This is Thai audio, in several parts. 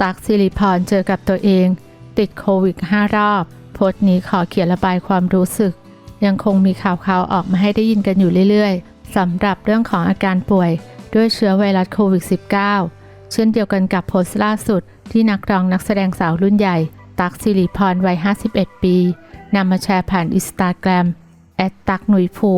ตักสิริพรเจอกับตัวเอง ติดโควิด 5 รอบโพสต์นี้ขอเขียนระบายความรู้สึก ยังคงมีข่าวๆออกมาให้ได้ยินกันอยู่เรื่อยๆสำหรับเรื่องของอาการป่วย ด้วยเชื้อไวรัสโควิด -19 เช่นเดียวกันกับโพสต์ล่าสุด ที่นักร้องนักแสดงสาวรุ่นใหญ่ ตักสิริพรวัย 51 ปีนำมาแชร์ผ่านอินสตาแกรมแอดตักหนุยภู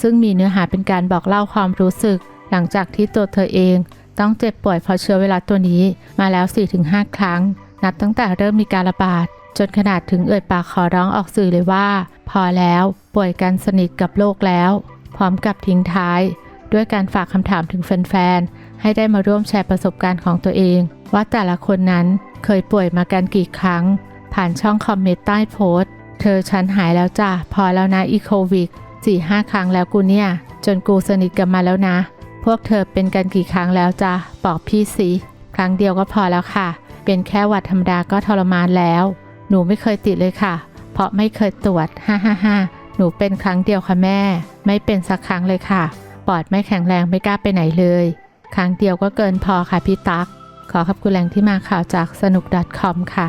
ซึ่งมีเนื้อหาเป็นการบอกเล่าความรู้สึก หลังจากที่ตัวเธอเอง ต้องเจ็บป่วยเพราะเชื้อไวรัสตัวนี้มาแล้ว 4-5 ครั้ง นับตั้งแต่เริ่มมีการระบาด จนขนาดถึงเอ่ยปากขอร้องออกสื่อเลยว่า พอแล้วป่วยกันสนิทกับโลกแล้ว พร้อมกับทิ้งท้าย ด้วยการฝากคำถามถึงแฟนๆ ให้ได้มาร่วมแชร์ประสบการณ์ของตัวเอง ว่าแต่ละคนนั้นเคยป่วยมากันกี่ครั้ง ผ่านช่องคอมเมนต์ใต้โพสต์ เธอฉันหายแล้วจ้ะพอแล้วนะอีโควิดสี่ห้าครั้งแล้วกูเนี่ย จนกูสนิทกันมาแล้วนะ พวกเธอเป็นกันกี่ครั้งแล้วจ้ะบอกพี่สิครั้งเดียวก็พอแล้วค่ะ เป็นแค่หวัดธรรมดาก็ทรมานแล้ว หนูไม่เคยติดเลยค่ะ เพราะไม่เคยตรวจฮ่าฮ่าฮ่าหนูเป็นครั้งเดียวค่ะแม่ ไม่เป็นสักครั้งเลยค่ะ ปอดไม่แข็งแรงไม่กล้าไปไหนเลย ครั้งเดียวก็เกินพอค่ะพี่ตั๊ก ขอขอบคุณแหล่งที่มาข่าวจากสนุก .com ค่ะ